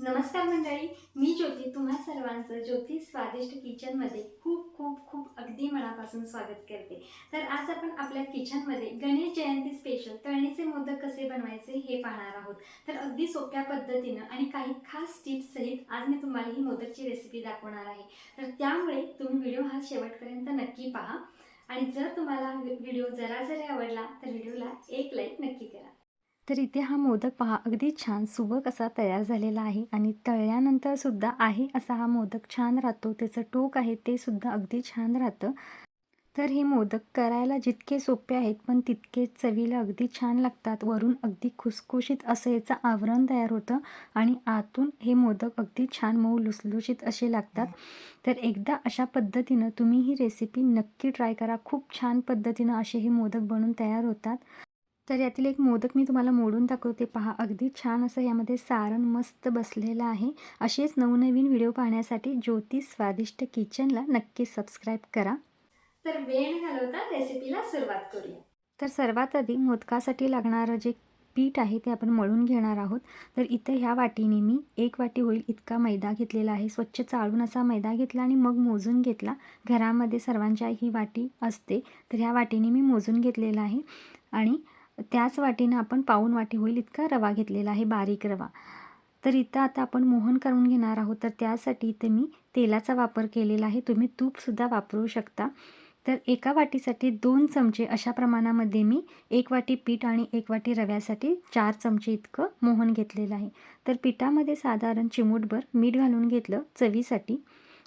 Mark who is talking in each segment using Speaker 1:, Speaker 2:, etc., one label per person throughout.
Speaker 1: नमस्कार मंडळी मी ज्योती तुम्हा सर्वांचं ज्योती स्वादिष्ट किचनमध्ये खूप खूप खूप अगदी मनापासून स्वागत करते. तर आज आपण आपल्या किचनमध्ये गणेश जयंती स्पेशल तळणीचे मोदक कसे बनवायचे हे पाहणार आहोत. तर अगदी सोप्या पद्धतीनं आणि काही खास टिप्स सहित आज मी तुम्हाला ही मोदकची रेसिपी दाखवणार आहे. तर त्यामुळे तुम्ही व्हिडिओ हा शेवटपर्यंत नक्की पहा. आणि जर तुम्हाला व्हिडिओ जरा जरी आवडला तर व्हिडिओला एक लाईक नक्की करा.
Speaker 2: तर इथे हा मोदक पहा अगदी छान सुबक असा तयार झालेला आहे आणि तळल्यानंतर सुद्धा आहे असा हा मोदक छान राहतो. त्याचं टोक आहे ते सुद्धा अगदी छान राहतं. तर हे मोदक करायला जितके सोपे आहेत पण तितके चवीला अगदी छान लागतात. वरून अगदी खुसखुशीत असं याचं आवरण तयार होतं आणि आतून हे मोदक अगदी छान मऊ लुसलुशीत असे लागतात. तर एकदा अशा पद्धतीनं तुम्ही ही रेसिपी नक्की ट्राय करा. खूप छान पद्धतीनं असे हे मोदक बनून तयार होतात. तर यातील एक मोदक मी तुम्हाला मोडून दाखवते. पहा अगदी छान असं यामध्ये सारण मस्त बसलेलं आहे. असेच नवनवीन व्हिडिओ पाहण्यासाठी ज्योती स्वादिष्ट किचनला नक्की सबस्क्राईब करा.
Speaker 1: तर वेळ घालवता रेसिपीला सुरुवात करूया.
Speaker 2: तर सर्वात आधी मोदकासाठी लागणारं जे पीठ आहे ते आपण मळून घेणार आहोत. तर इथं ह्या वाटीने मी एक वाटी होईल इतका मैदा घेतलेला आहे. स्वच्छ चाळून असा मैदा घेतला आणि मग मोजून घेतला. घरामध्ये सर्वांच्या ही वाटी असते. तर ह्या वाटीने मी मोजून घेतलेला आहे. आणि त्याच वाटीनं आपण पाऊन वाटी होईल इतका रवा घेतलेला आहे बारीक रवा. तर इथं आता आपण मोहन करून घेणार आहोत तर त्यासाठी इथं मी तेलाचा वापर केलेला आहे. तुम्ही तूपसुद्धा वापरू शकता. तर एका वाटीसाठी दोन चमचे अशा प्रमाणामध्ये मी एक वाटी पीठ आणि एक वाटी रव्यासाठी चार चमचे इतकं मोहन घेतलेलं आहे. तर पिठामध्ये साधारण चिमूटभर मीठ घालून घेतलं चवीसाठी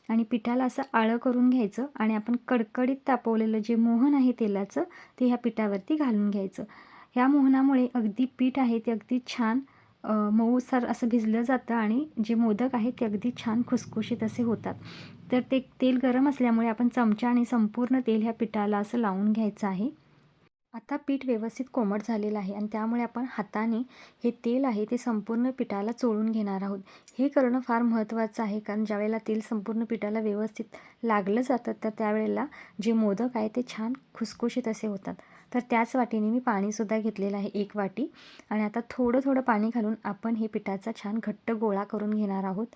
Speaker 2: आणि पिठाला असं आळं करून घ्यायचं आणि आपण कडकडीत तापवलेलं जे मोहन आहे तेलाचं ते ह्या पिठावरती घालून घ्यायचं. ह्या मोहनामुळे अगदी पीठ आहे ते अगदी छान मऊसर असं भिजलं जातं आणि जे मोदक आहेत ते अगदी छान खुसखुशीत असे होतात. तर ते तेल गरम असल्यामुळे आपण चमचा आणि संपूर्ण तेल ह्या पिठाला असं लावून घ्यायचं आहे. आता पीठ व्यवस्थित कोमट झालेलं आहे आणि त्यामुळे आपण हाताने हे तेल आहे ते संपूर्ण पिठाला चोळून घेणार आहोत. हे करणं फार महत्त्वाचं आहे कारण ज्यावेळेला तेल संपूर्ण पिठाला व्यवस्थित लागलं जातं तर त्यावेळेला जे मोदक आहे ते छान खुसखुशीत असे होतात. तर त्याच वाटीने मी पाणीसुद्धा घेतलेलं आहे एक वाटी. आणि आता थोडं थोडं पाणी घालून आपण हे पिठाचा छान घट्ट गोळा करून घेणार आहोत.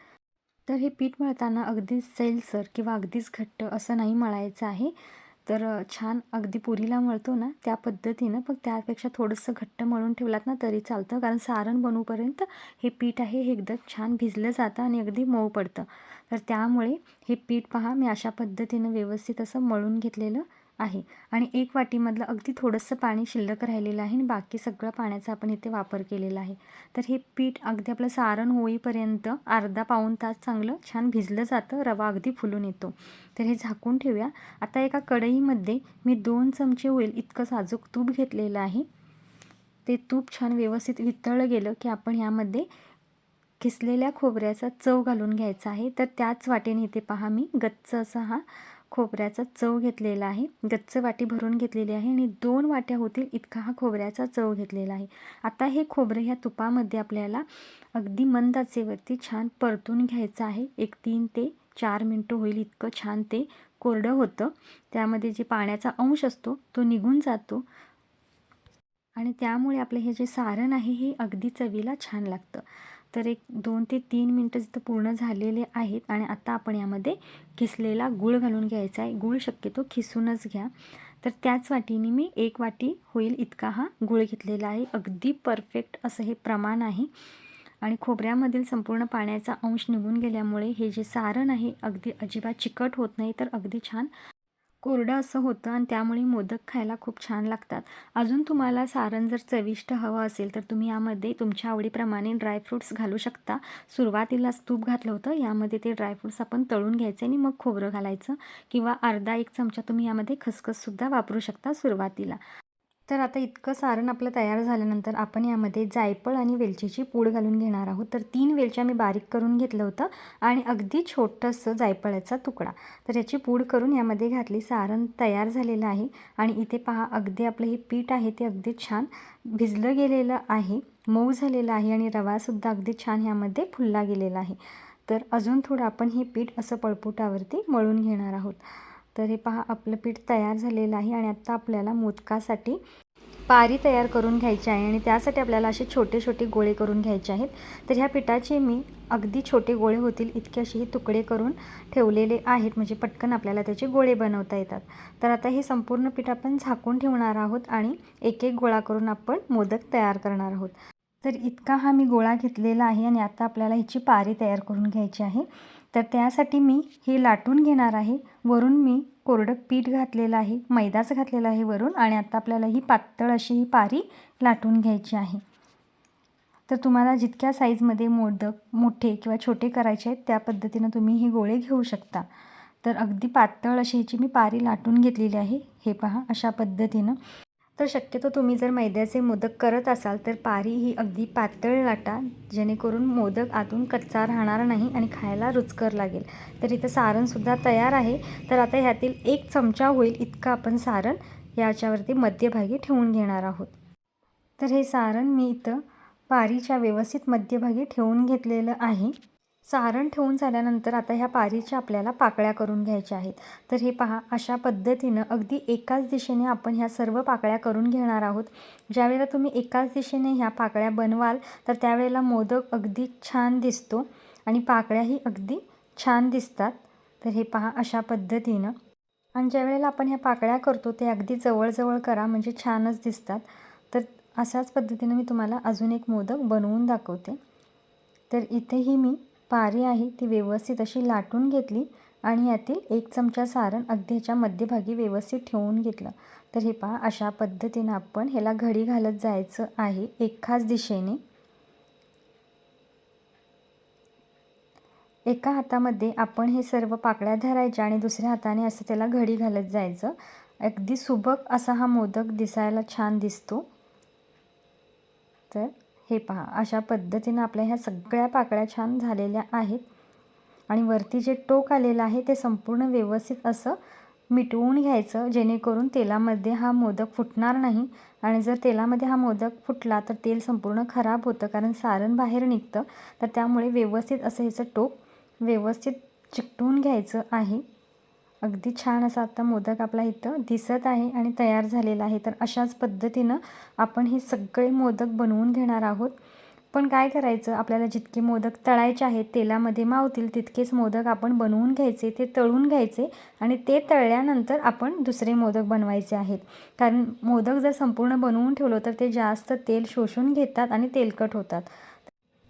Speaker 2: तर हे पीठ मळताना अगदीच सैलसर किंवा अगदीच घट्ट असं नाही मळायचं आहे. तर छान अगदी पुरीला मळतो ना त्या पद्धतीनं पण त्यापेक्षा थोडंसं घट्ट मळून ठेवलात ना तरी चालतं. कारण सारण बनवूपर्यंत हे पीठ आहे हे एकदम छान भिजलं जातं आणि अगदी मऊ पडतं. तर त्यामुळे हे पीठ पहा मी अशा पद्धतीनं व्यवस्थित असं मळून घेतलेलं. आहे. आणि एक वाटीमधलं अगदी थोडंसं पाणी शिल्लक राहिलेलं आहे आणि बाकी सगळं पाण्याचा आपण इथे वापर केलेला आहे. तर हे पीठ अगदी आपलं सारण होईपर्यंत अर्धा पाऊण तास चांगलं छान भिजलं जातं रवा अगदी फुलून येतो. तर हे झाकून ठेवूया. आता एका कढईमध्ये मी दोन चमचे होईल इतकं साजूक तूप घेतलेलं आहे. ते तूप छान व्यवस्थित वितळलं गेलं की आपण ह्यामध्ये किसलेल्या खोबऱ्याचा चव घालून घ्यायचा आहे. तर त्याच वाटेने इथे पहा मी गच्च असा हा खोबऱ्याचा चव घेतलेला आहे. गच्च वाटी भरून घेतलेली आहे आणि दोन वाट्या होतील इतका हा खोबऱ्याचा चव घेतलेला आहे. आता हे खोबरं ह्या तुपामध्ये आपल्याला अगदी मंद आचेवरती छान परतून घ्यायचं आहे. एक तीन ते चार मिनटं होईल इतकं छान ते कोरडं होतं. त्यामध्ये जे पाण्याचा अंश असतो तो निघून जातो. आणि त्यामुळे आपलं हे जे सारण आहे हे अगदी चवीला छान लागतं. तर एक दोन ते तीन मिनटं जिथं पूर्ण झालेले आहेत आणि आता आपण यामध्ये किसलेला गूळ घालून घ्यायचा आहे. गूळ शक्यतो खिसूनच घ्या. तर त्याच वाटीने मी एक वाटी होईल इतका हा गूळ घेतलेला आहे. अगदी परफेक्ट असं हे प्रमाण आहे. आणि खोबऱ्यामधील संपूर्ण पाण्याचा अंश निघून गेल्यामुळे हे जे सारण आहे अगदी अजिबात चिकट होत नाही तर अगदी छान कोरडं असं होतं आणि त्यामुळे मोदक खायला खूप छान लागतात. अजून तुम्हाला सारण जर चविष्ट हवं असेल तर तुम्ही यामध्ये तुमच्या आवडीप्रमाणे ड्रायफ्रूट्स घालू शकता. सुरुवातीलाच तूप घातलं होतं यामध्ये ते ड्रायफ्रूट्स आपण तळून घ्यायचे आणि मग खोबरं घालायचं किंवा अर्धा एक चमचा तुम्ही यामध्ये खसखससुद्धा वापरू शकता सुरुवातीला. तर आता इतकं सारण आपलं तयार झाल्यानंतर आपण यामध्ये जायफळ आणि वेलचीची पूड घालून घेणार आहोत. तर तीन वेलच्या मी बारीक करून घेतलं होतं आणि अगदी छोटंसं जायफळाचा तुकडा. तर याची पूड करून यामध्ये घातली सारण तयार झालेलं आहे आणि इथे पहा अगदी आपलं हे पीठ आहे ते अगदी छान भिजलं गेलेलं आहे मऊ झालेलं आहे आणि रवासुद्धा अगदी छान ह्यामध्ये फुलला गेलेला आहे. तर अजून थोडं आपण हे पीठ असं पळपुटावरती मळून घेणार आहोत. तर हे पहा आपलं पीठ तयार झालेलं आहे आणि आत्ता आपल्याला मोदकासाठी पारी तयार करून घ्यायची आहे आणि त्यासाठी आपल्याला असे छोटे छोटे गोळे करून घ्यायचे आहेत. तर ह्या पिठाचे मी अगदी छोटे गोळे होतील इतके असे हे तुकडे करून ठेवलेले आहेत. म्हणजे पटकन आपल्याला त्याचे गोळे बनवता येतात. तर आता हे संपूर्ण पीठ आपण झाकून ठेवणार आहोत आणि एक एक गोळा करून आपण मोदक तयार करणार आहोत. तर इतका हा मी गोळा घेतलेला आहे आणि आता आपल्याला ह्याची पारी तयार करून घ्यायची आहे. तर त्यासाठी मी हे लाटून घेणार आहे. वरून मी कोरडं पीठ घातलेलं आहे. मैदाच घातलेला आहे वरून आणि आता आपल्याला ही पातळ अशी ही पारी लाटून घ्यायची आहे. तर तुम्हाला जितक्या साईजमध्ये मोदक मोठे किंवा छोटे करायचे आहेत त्या पद्धतीनं तुम्ही हे गोळे घेऊ शकता. तर अगदी पातळ अशी ह्याची मी पारी लाटून घेतलेली आहे. हे पहा अशा पद्धतीनं. तर शक्यतो तुम्ही जर मैद्याचे मोदक करत असाल तर पारी ही अगदी पातळ लाटा जेणेकरून मोदक आतून कच्चा राहणार नाही आणि खायला रुचकर लागेल. तर इथं सारणसुद्धा तयार आहे. तर आता ह्यातील एक चमचा होईल इतकं आपण सारण याच्यावरती मध्यभागी ठेवून घेणार आहोत. तर हे सारण मी इथं पारीच्या व्यवस्थित मध्यभागी ठेवून घेतलेलं आहे. सारण ठेवून झाल्यानंतर आता ह्या पारीच्या आपल्याला पाकळ्या करून घ्यायच्या आहेत. तर हे पहा अशा पद्धतीनं अगदी एकाच दिशेने आपण ह्या सर्व पाकळ्या करून घेणार आहोत. ज्यावेळेला तुम्ही एकाच दिशेने ह्या पाकळ्या बनवाल तर त्यावेळेला मोदक अगदी छान दिसतो आणि पाकळ्याही अगदी छान दिसतात. तर हे पहा अशा पद्धतीनं. आणि ज्यावेळेला आपण ह्या पाकळ्या करतो ते अगदी जवळजवळ करा म्हणजे छानच दिसतात. तर अशाच पद्धतीनं मी तुम्हाला अजून एक मोदक बनवून दाखवते. तर इथेही मी पारी आहे ती व्यवस्थित अशी लाटून घेतली आणि यातील एक चमचा सारण अगदी ह्याच्या मध्यभागी व्यवस्थित ठेवून घेतलं. तर हे पहा अशा पद्धतीनं आपण ह्याला घडी घालत जायचं आहे एकाच दिशेने. एका हातामध्ये आपण हे सर्व पाकळ्या धरायच्या आणि दुसऱ्या हाताने असं त्याला घडी घालत जायचं. अगदी सुबक असा हा मोदक दिसायला छान दिसतो. तर हे पहा अशा पद्धतीनं आपल्या ह्या सगळ्या पाकळ्या छान झालेल्या आहेत. आणि वरती जे टोक आलेलं आहे ते संपूर्ण व्यवस्थित असं मिटवून घ्यायचं जेणेकरून तेलामध्ये हा मोदक फुटणार नाही. आणि जर तेलामध्ये हा मोदक फुटला तर तेल संपूर्ण खराब होतं कारण सारण बाहेर निघतं. तर त्यामुळे व्यवस्थित असं ह्याचं टोक व्यवस्थित चिकटवून घ्यायचं आहे. अगदी छान असा आता मोदक आपला इथं दिसत आहे आणि तयार झालेला आहे. तर अशाच पद्धतीनं आपण हे सगळे मोदक बनवून घेणार आहोत. पण काय करायचं? आपल्याला जितके मोदक तळायचे आहेत तेलामध्ये मावतील तितकेच मोदक आपण बनवून घ्यायचे ते तळून घ्यायचे आणि ते तळल्यानंतर आपण दुसरे मोदक बनवायचे आहेत. कारण मोदक जर संपूर्ण बनवून ठेवलं तर ते जास्त तेल शोषून घेतात आणि तेलकट होतात.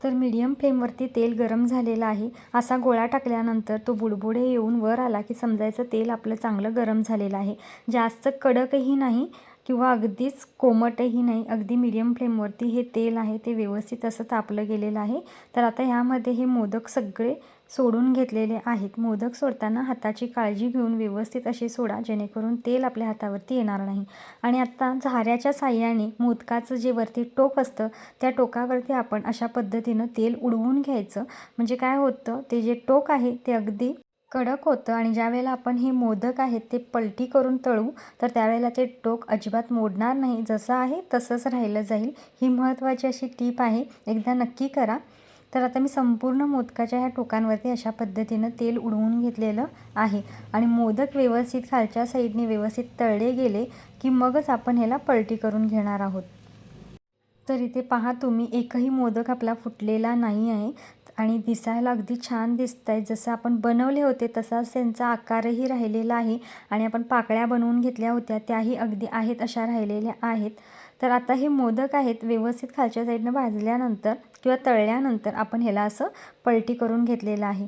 Speaker 2: तर मीडियम फ्लेमवरती तेल गरम झालेलं आहे. असा गोळा टाकल्यानंतर तो बुडबुडे येऊन वर आला की समजायचं तेल आपलं चांगलं गरम झालेलं आहे. जास्त कडकही नाही किंवा अगदीच कोमटही नाही. अगदी मीडियम फ्लेमवरती हे तेल आहे ते व्यवस्थित असं तापलं गेलेलं आहे. तर आता ह्यामध्ये हे मोदक सगळे सोडून घेतलेले आहेत. मोदक सोडताना हाताची काळजी घेऊन व्यवस्थित असे सोडा जेणेकरून तेल आपल्या हातावरती येणार नाही. आणि आत्ता झाऱ्याच्या साह्याने मोदकाचं जे वरती टोक असतं त्या टोकावरती आपण अशा पद्धतीनं तेल उडवून घ्यायचं. म्हणजे काय होतं ते जे टोक आहे ते अगदी कडक होतं आणि ज्यावेळेला आपण हे मोदक आहेत ते पलटी करून तळू तर त्यावेळेला ते टोक अजिबात मोडणार नाही. जसं आहे तसंच राहिलं जाईल. ही महत्त्वाची अशी टीप आहे. एकदा नक्की करा. तर आता मी संपूर्ण मोदकाच्या ह्या टोकांवरती अशा पद्धतीनं तेल उडवून घेतलेलं आहे. आणि मोदक व्यवस्थित खालच्या साईडने व्यवस्थित तळले गेले की मगच आपण ह्याला पलटी करून घेणार आहोत. तर इथे पहा तुम्ही एकही मोदक आपला फुटलेला नाही आहे आणि दिसायला अगदी छान दिसत आहे जसं आपण बनवले होते तसाच त्यांचा आकारही राहिलेला आहे आणि आपण पाकळ्या बनवून घेतल्या होत्या त्याही अगदी आहेत अशा राहिलेल्या आहेत. तर आता हे मोदक आहेत व्यवस्थित खालच्या साईडनं भाजल्यानंतर किंवा तळल्यानंतर आपण ह्याला असं पलटी करून घेतलेलं आहे.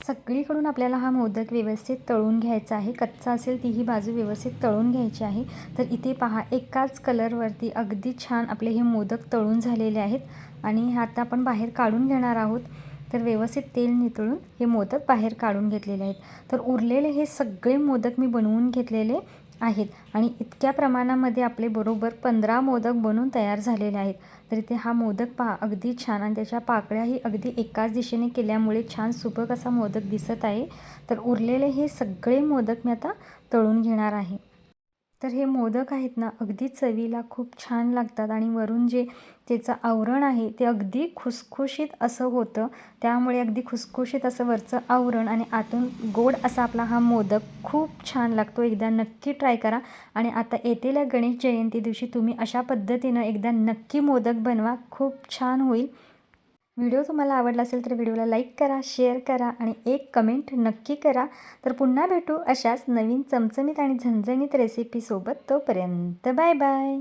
Speaker 2: सगळीकडून आपल्याला हा मोदक व्यवस्थित तळून घ्यायचा आहे. कच्चा असेल तीही बाजू व्यवस्थित तळून घ्यायची आहे. तर इथे पहा एकाच कलरवरती अगदी छान आपले हे मोदक तळून झालेले आहेत आणि हे आता आपण बाहेर काढून घेणार आहोत. तर व्यवस्थित तेल नितळून हे मोदक बाहेर काढून घेतलेले आहेत. तर उरलेले हे सगळे मोदक मी बनवून घेतलेले आहेत. आणि इतक्या प्रमाणामध्ये आपले बरोबर पंधरा मोदक बनून तयार झालेले आहेत. तर इथे हा मोदक पहा अगदी छान. आणि त्याच्या पाकळ्याही अगदी एकाच दिशेने केल्यामुळे छान सुबक असा मोदक दिसत आहे. तर उरलेले हे सगळे मोदक मी आता तळून घेणार आहे. तर हे मोदक आहेत ना अगदी चवीला खूप छान लागतात आणि वरून जे त्याचं आवरण आहे ते अगदी खुसखुशीत असं होतं. त्यामुळे अगदी खुसखुशीत असं वरचं आवरण आणि आतून गोड असा आपला हा मोदक खूप छान लागतो. एकदा नक्की ट्राय करा. आणि आता येतेल्या गणेश जयंती दिवशी तुम्ही अशा पद्धतीनं एकदा नक्की मोदक बनवा. खूप छान होईल. व्हिडिओ तुम्हाला आवडला असेल तर व्हिडिओला लाईक करा शेअर करा आणि एक कमेंट नक्की करा. तर पुन्हा भेटू अशाच नवीन चमचमीत आणि झणझणीत रेसिपीसोबत तोपर्यंत बाय बाय.